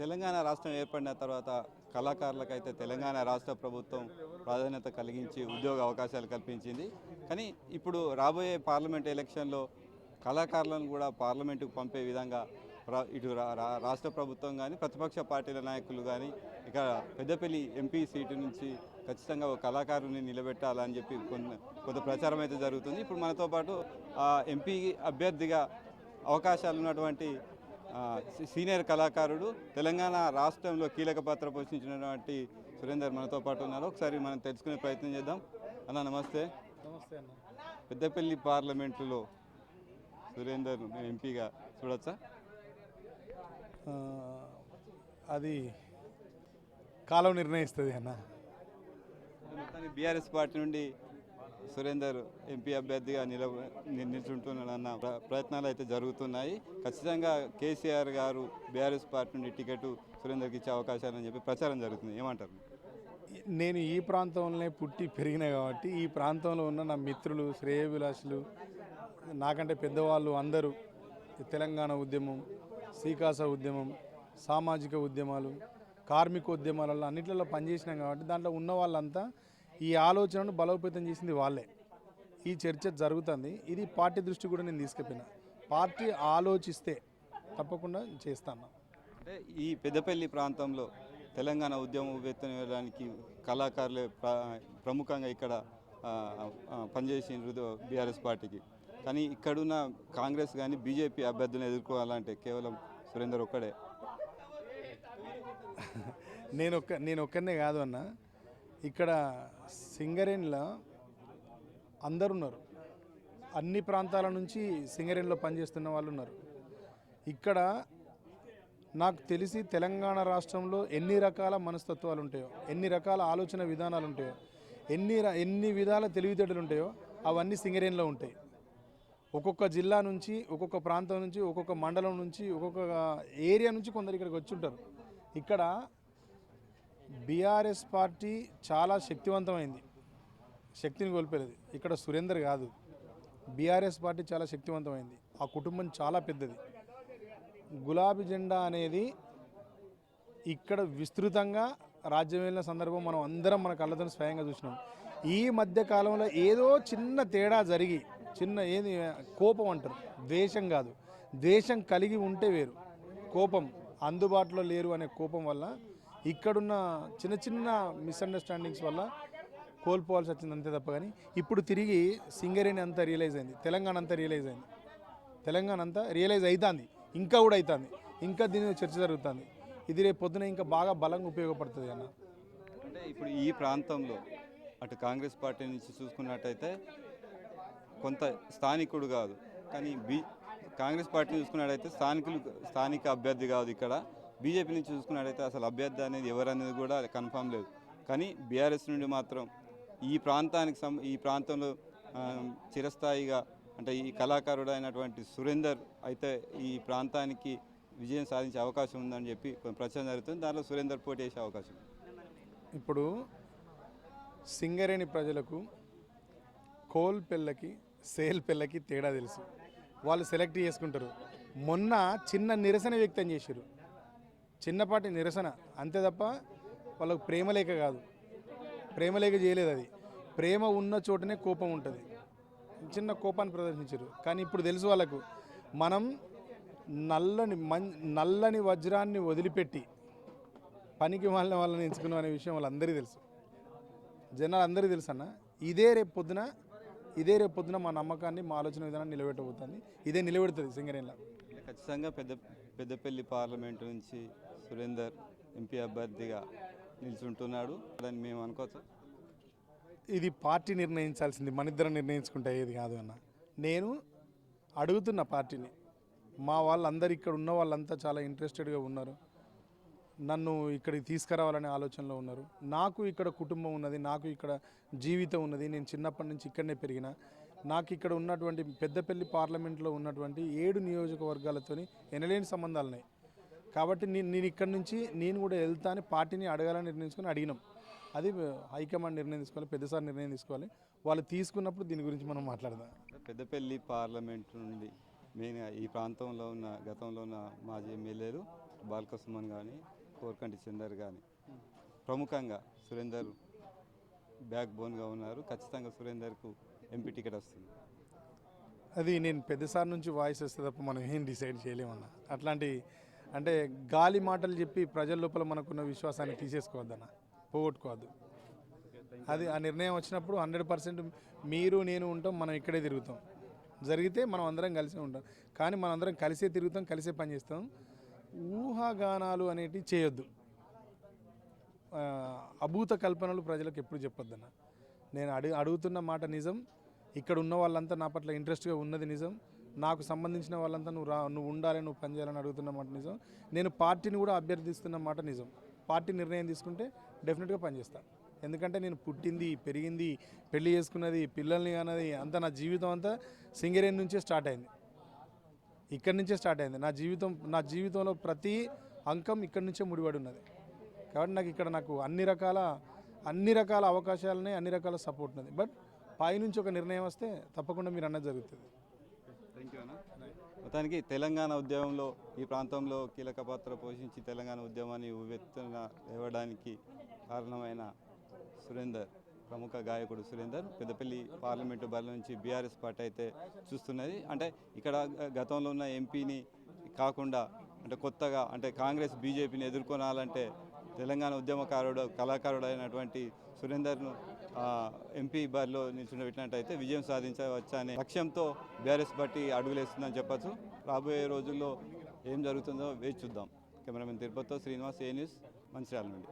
తెలంగాణ రాష్ట్రం ఏర్పడిన తర్వాత కళాకారులకైతే తెలంగాణ రాష్ట్ర ప్రభుత్వం ప్రాధాన్యత కలిగించి ఉద్యోగ అవకాశాలు కల్పించింది. కానీ ఇప్పుడు రాబోయే పార్లమెంట్ ఎలక్షన్లో కళాకారులను కూడా పార్లమెంటుకు పంపే విధంగా ఇటు రా- రా- రాష్ట్ర ప్రభుత్వం కానీ ప్రతిపక్ష పార్టీల నాయకులు కానీ ఇక్కడ పెద్దపల్లి ఎంపీ సీటు నుంచి ఖచ్చితంగా ఒక కళాకారుని నిలబెట్టాలని చెప్పి కొంత కొంత ప్రచారం అయితే జరుగుతుంది. ఇప్పుడు మనతో పాటు ఎంపీ అభ్యర్థిగా అవకాశాలు ఉన్నటువంటి సీనియర్ కళాకారుడు తెలంగాణ రాష్ట్రంలో కీలక పాత్ర పోషించినటువంటి సురేందర్ మనతో పాటు ఉన్నారు. ఒకసారి మనం తెలుసుకునే ప్రయత్నం చేద్దాం. అన్న నమస్తే. నమస్తే అన్న. పెద్దపల్లి పార్లమెంటులో సురేందర్ ఎంపీగా చూడొచ్చా? అది కాలం నిర్ణయిస్తుంది అన్న. బీఆర్ఎస్ పార్టీ నుండి సురేందర్ ఎంపీ అభ్యర్థిగా నిలబ నిల్చుంటున్నాడన్న ప్ర- ప్రయత్నాలు అయితే జరుగుతున్నాయి. ఖచ్చితంగా కేసీఆర్ గారు బీఆర్ఎస్ పార్టీ నుండి టికెట్ సురేందర్కి ఇచ్చే అవకాశాలని చెప్పి ప్రచారం జరుగుతుంది. ఏమంటారు? నేను ఈ ప్రాంతంలోనే పుట్టి పెరిగిన కాబట్టి ఈ ప్రాంతంలో ఉన్న నా మిత్రులు శ్రేయభిలాషులు నాకంటే పెద్దవాళ్ళు అందరూ తెలంగాణ ఉద్యమం శ్రీకాస ఉద్యమం సామాజిక ఉద్యమాలు కార్మిక ఉద్యమాలలో అన్నిట్లలో పనిచేసినాం కాబట్టి దాంట్లో ఉన్న వాళ్ళంతా ఈ ఆలోచనను బలోపేతం చేసింది వాళ్ళే. ఈ చర్చ జరుగుతుంది. ఇది పార్టీ దృష్టి కూడా నేను తీసుకుపోయినా పార్టీ ఆలోచిస్తే తప్పకుండా చేస్తాను. అంటే ఈ పెద్దపల్లి ప్రాంతంలో తెలంగాణ ఉద్యమం ఉవ్వెత్తున వేయడానికి కళాకారులే ప్ర- ప్రముఖంగా ఇక్కడ పనిచేసిండ్రు బీఆర్ఎస్ పార్టీకి. కానీ ఇక్కడున్న కాంగ్రెస్ కానీ బీజేపీ అభ్యర్థులను ఎదుర్కోవాలంటే కేవలం సురేందర్ ఒక్కడే. నేను ఒక్క నేను ఒక్కనే కాదు అన్న. ఇక్కడ సింగరేణిలో అందరు ఉన్నారు అన్ని ప్రాంతాల నుంచి సింగరేణిలో పనిచేస్తున్న వాళ్ళు ఉన్నారు ఇక్కడ నాకు తెలిసి తెలంగాణ రాష్ట్రంలో ఎన్ని రకాల మనస్తత్వాలు ఉంటాయో ఎన్ని రకాల ఆలోచన విధానాలు ఉంటాయో ఎన్ని ఎన్ని విధాల తెలివితేటలు ఉంటాయో అవన్నీ సింగరేణిలో ఉంటాయి. ఒక్కొక్క జిల్లా నుంచి ఒక్కొక్క ప్రాంతం నుంచి ఒక్కొక్క మండలం నుంచి ఒక్కొక్క ఏరియా నుంచి కొందరు ఇక్కడికి వచ్చి ఉంటారు. ఇక్కడ బీఆర్ఎస్ పార్టీ చాలా శక్తివంతమైంది. శక్తిని కోల్పోలేదు ఇక్కడ సురేందర్ కాదు. బీఆర్ఎస్ పార్టీ చాలా శక్తివంతమైంది. ఆ కుటుంబం చాలా పెద్దది. గులాబీ జెండా అనేది ఇక్కడ విస్తృతంగా రాజ్యం వెళ్ళిన సందర్భం మనం అందరం మన కళ్ళతో స్వయంగా చూసినాం. ఈ మధ్య కాలంలో ఏదో చిన్న తేడా జరిగి చిన్న ఏది కోపం అంటారు. ద్వేషం కాదు. ద్వేషం కలిగి ఉంటే వేరు. కోపం అందుబాటులో లేరు అనే కోపం వల్ల ఇక్కడున్న చిన్న చిన్న మిస్అండర్స్టాండింగ్స్ వల్ల కోల్పోవాల్సి వచ్చింది అంతే తప్ప కానీ ఇప్పుడు తిరిగి సింగరేణి అంతా రియలైజ్ అయింది. తెలంగాణ అంతా రియలైజ్ అయింది. తెలంగాణ అంతా రియలైజ్ అవుతుంది ఇంకా కూడా అవుతుంది ఇంకా దీని మీద చర్చ జరుగుతుంది. ఇది రేపు పొద్దున ఇంకా బాగా బలంగా ఉపయోగపడుతుంది అన్న. అంటే ఇప్పుడు ఈ ప్రాంతంలో అటు కాంగ్రెస్ పార్టీ నుంచి చూసుకున్నట్టయితే కొంత స్థానికుడు కాదు. కానీ బీ కాంగ్రెస్ పార్టీ చూసుకున్నట్టయితే స్థానికులు స్థానిక అభ్యర్థి కాదు ఇక్కడ. బీజేపీ నుంచి చూసుకున్నట్టయితే అసలు అభ్యర్థి అనేది ఎవరనేది కూడా కన్ఫామ్ లేదు. కానీ బీఆర్ఎస్ నుండి మాత్రం ఈ ప్రాంతానికి సం ఈ ప్రాంతంలో చిరస్థాయిగా అంటే ఈ కళాకారుడు అయినటువంటి సురేందర్ అయితే ఈ ప్రాంతానికి విజయం సాధించే అవకాశం ఉందని చెప్పి కొంత ప్రచారం జరుగుతుంది. దాంట్లో సురేందర్ పోటీ చేసే అవకాశం ఇప్పుడు సింగరేణి ప్రజలకు కోల్ పిల్లకి సేల్ పిల్లకి తేడా తెలుసు. వాళ్ళు సెలెక్ట్ చేసుకుంటారు. మొన్న చిన్న నిరసన వ్యక్తం చేశారు. చిన్నపాటి నిరసన అంతే తప్ప వాళ్ళకు ప్రేమలేఖ కాదు. ప్రేమలేఖ చేయలేదు అది. ప్రేమ ఉన్న చోటనే కోపం ఉంటుంది. చిన్న కోపాన్ని ప్రదర్శించారు. కానీ ఇప్పుడు తెలుసు వాళ్ళకు మనం నల్లని మం నల్లని వజ్రాన్ని వదిలిపెట్టి పనికి వాళ్ళని వాళ్ళని ఎంచుకున్నాం అనే విషయం వాళ్ళందరికీ తెలుసు. జనాలు అందరికీ తెలుసు అన్న. ఇదే రేపు పొద్దున ఇదే రేపు పొద్దున మా నమ్మకాన్ని మా ఆలోచన విధానాన్ని నిలబెట్టబోతుంది. ఇదే నిలబెడుతుంది సింగరేణిలో. ఖచ్చితంగా పెద్ద పెద్దపల్లి పార్లమెంటు నుంచి సురేందర్ ఎంపీ అభ్యర్థిగా నిల్చుంటున్నాడు. అని మేము అనుకోవచ్చు. ఇది పార్టీ నిర్ణయించాల్సింది మన ఇద్దరం నిర్ణయించుకుంటే ఏది కాదు అన్న. నేను అడుగుతున్న పార్టీని మా వాళ్ళందరూ ఇక్కడ ఉన్న వాళ్ళంతా చాలా ఇంట్రెస్టెడ్గా ఉన్నారు. నన్ను ఇక్కడికి తీసుకురావాలనే ఆలోచనలో ఉన్నారు. నాకు ఇక్కడ కుటుంబం ఉన్నది నాకు ఇక్కడ జీవితం ఉన్నది. నేను చిన్నప్పటి నుంచి ఇక్కడనే పెరిగిన. నాకు ఇక్కడ ఉన్నటువంటి పెద్దపల్లి పార్లమెంట్లో ఉన్నటువంటి ఏడు నియోజకవర్గాలతోని ఎనలేని సంబంధాలు ఉన్నాయి కాబట్టి నేను నేను ఇక్కడి నుంచి నేను కూడా వెళ్తా అని పార్టీని అడగాలని నిర్ణయించుకొని అడిగినాం. అది హైకమాండ్ నిర్ణయం తీసుకోవాలి పెద్దసారి నిర్ణయం తీసుకోవాలి. వాళ్ళు తీసుకున్నప్పుడు దీని గురించి మనం మాట్లాడదాం. పెద్దపల్లి పార్లమెంటు నుండి మెయిన్గా ఈ ప్రాంతంలో ఉన్న గతంలో ఉన్న మాజీ ఎమ్మెల్యేలు బాల్క సుమన్ కానీ కోరకంటి చందర్ కానీ ప్రముఖంగా సురేందర్ బ్యాక్ బోన్గా ఉన్నారు. ఖచ్చితంగా సురేందర్కు ఎంపీ టికెట్ వస్తుంది. అది నేను పెద్దసారి నుంచి వాయిస్ వస్తే తప్ప మనం ఏం డిసైడ్ చేయలేమన్న. అట్లాంటి అంటే గాలి మాటలు చెప్పి ప్రజల లోపల మనకున్న విశ్వాసాన్ని తీసేసుకోవద్దన్న పోగొట్టుకోవద్దు. అది ఆ నిర్ణయం వచ్చినప్పుడు హండ్రెడ్ పర్సెంట్ మీరు నేను ఉంటాం మనం ఇక్కడే తిరుగుతాం. జరిగితే మనం అందరం కలిసే ఉంటాం. కానీ మనం అందరం కలిసే తిరుగుతాం కలిసే పనిచేస్తాం ఊహాగానాలు అనేటివి చేయొద్దు. అభూత కల్పనలు ప్రజలకు ఎప్పుడు చెప్పొద్దన్న. నేను అడుగు అడుగుతున్న మాట నిజం. ఇక్కడ ఉన్న వాళ్ళంతా నా పట్ల ఇంట్రెస్ట్గా ఉన్నది నిజం. నాకు సంబంధించిన వాళ్ళంతా నువ్వు రా నువ్వు ఉండాలి నువ్వు పనిచేయాలని అడుగుతున్న మాట నిజం. నేను పార్టీని కూడా అభ్యర్థిస్తున్న మాట నిజం. పార్టీ నిర్ణయం తీసుకుంటే డెఫినెట్గా పనిచేస్తాను ఎందుకంటే నేను పుట్టింది పెరిగింది పెళ్ళి చేసుకున్నది పిల్లల్ని అన్నది అంతా నా జీవితం అంతా సింగరేణి నుంచే స్టార్ట్ అయింది. ఇక్కడి నుంచే స్టార్ట్ అయింది. నా జీవితం నా జీవితంలో ప్రతి అంకం ఇక్కడి నుంచే ముడిపడి ఉన్నది. కాబట్టి నాకు ఇక్కడ నాకు అన్ని రకాల అన్ని రకాల అవకాశాలని అన్ని రకాల సపోర్ట్ ఉన్నది. బట్ పైనుంచి ఒక నిర్ణయం వస్తే తప్పకుండా మీరు అన్నది జరుగుతుంది. థ్యాంక్ యూ అన్న మొత్తానికి తెలంగాణ ఉద్యమంలో ఈ ప్రాంతంలో కీలక పాత్ర పోషించి తెలంగాణ ఉద్యమాన్ని ఉవ్వెత్తున లేవడానికి కారణమైన సురేందర్ ప్రముఖ గాయకుడు సురేందర్ పెద్దపల్లి పార్లమెంటు బల నుంచి బీఆర్ఎస్ పార్టీ అయితే చూస్తున్నది. అంటే ఇక్కడ గతంలో ఉన్న ఎంపీని కాకుండా అంటే కొత్తగా అంటే కాంగ్రెస్ బీజేపీని ఎదుర్కొనాలంటే తెలంగాణ ఉద్యమకారుడు కళాకారుడు అయినటువంటి సురేందర్ను ఎంపీ బరిలో నిల్చుండబెట్టినట్టయితే విజయం సాధించవచ్చు అనే లక్ష్యంతో బీఆర్ఎస్ పార్టీ అడుగులేస్తుందని చెప్పచ్చు. రాబోయే రోజుల్లో ఏం జరుగుతుందో వేచి చూద్దాం. కెమెరామెన్ తిరుపతితో శ్రీనివాస్ ఏ న్యూస్ మంచిర్యాల నుండి.